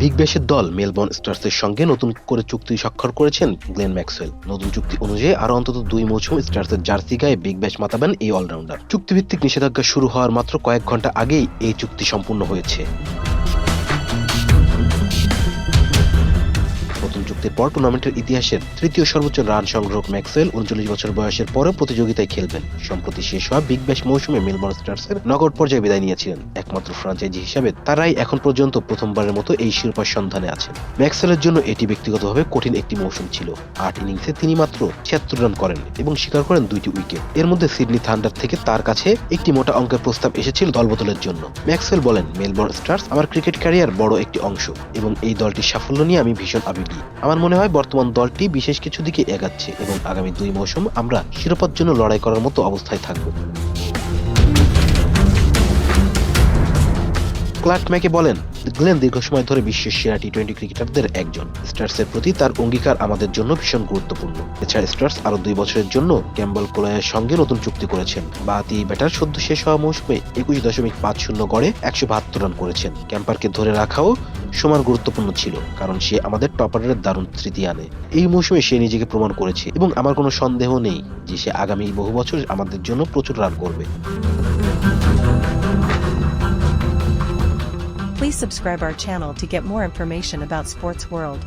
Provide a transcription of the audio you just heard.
Big ব্যাশের দল Melbourne স্টার্সের সঙ্গে নতুন করে চুক্তি স্বাক্ষর করেছেন গ্লেন ম্যাক্সওয়েল নতুন চুক্তি অনুযায়ী আরও অন্তত দুই মৌসুম স্টার্সের জার্সি গায়ে বিগ ব্যাশ মাতাবেন এই অলরাউন্ডার। চুক্তিভিত্তিক নিষেধাজ্ঞা শুরু হওয়ার মাত্র কয়েক ঘণ্টা আগেই এই চুক্তি সম্পূর্ণ হয়েছে। নতুন পর টুর্নামেন্টের ইতিহাসের তৃতীয় সর্বোচ্চ রান সংগ্রাহক ম্যাক্সওয়েল উনচল্লিশ বছর বয়সের পরেও প্রতিযোগিতায় খেলবেন। সম্প্রতি শেষ হওয়া বিগ ব্যাশ মৌসুমে মেলবোর্ন স্টার্সের নকআউট পর্যায়ে বিদায় নিয়েছিলেন। একমাত্র ফ্রাঞ্চাইজি হিসাবে তারাই এখন পর্যন্ত প্রথমবারের মতো এই শিরোপার সন্ধানে আছেন। ম্যাক্সওয়েলের জন্য এটি ব্যক্তিগতভাবে কঠিন একটি মৌসুম ছিল। আট ইনিংসে তিনি মাত্র ছিয়াত্তর রান করেন এবং শিকার করেন দুইটি উইকেট। এর মধ্যে সিডনি থান্ডার থেকে তার কাছে একটি মোটা অঙ্কের প্রস্তাব এসেছিল দলবদলের জন্য। ম্যাক্সওয়েল বলেন, মেলবোর্ন স্টার্স আমার ক্রিকেট ক্যারিয়ার বড় একটি অংশ এবং এই দলটির সাফল্য নিয়ে আমি ভীষণ আবেগী। আমার মনে হয় বর্তমান দলটি বিশেষ কিছু দিকে এগাচ্ছে এবং আগামী দুই মৌসুম আমরা শিরোপার জন্য লড়াই করার মতো অবস্থায় থাকব। ক্লার্ক ম্যাকে বলেন, গ্লেন দীর্ঘ সময় ধরে বিশ্বের সেরা টি টোয়েন্টি ক্রিকেটারদের একজন। স্টার্সের প্রতি তার অঙ্গীকার আমাদের জন্য ভীষণ গুরুত্বপূর্ণ। এছাড়া স্টার্স আরও দুই বছরের জন্য ক্যাম্বল কোলয়ের সঙ্গে নতুন চুক্তি করেছেন। বাতি ব্যাটার সদ্য শেষ হওয়া মৌসুমে একুশ দশমিক পাঁচ শূন্য গড়ে একশো বাহাত্তর রান করেছেন। ক্যাম্পারকে ধরে রাখাও সমান গুরুত্বপূর্ণ ছিল, কারণ সে আমাদের টপারের দারুণ স্মৃতি আনে এই মৌসুমে সে নিজেকে প্রমাণ করেছে, এবং আমার কোনো সন্দেহ নেই যে সে আগামী বহু বছর আমাদের জন্য প্রচুর রান করবে Please subscribe our channel to get more information about Sports World.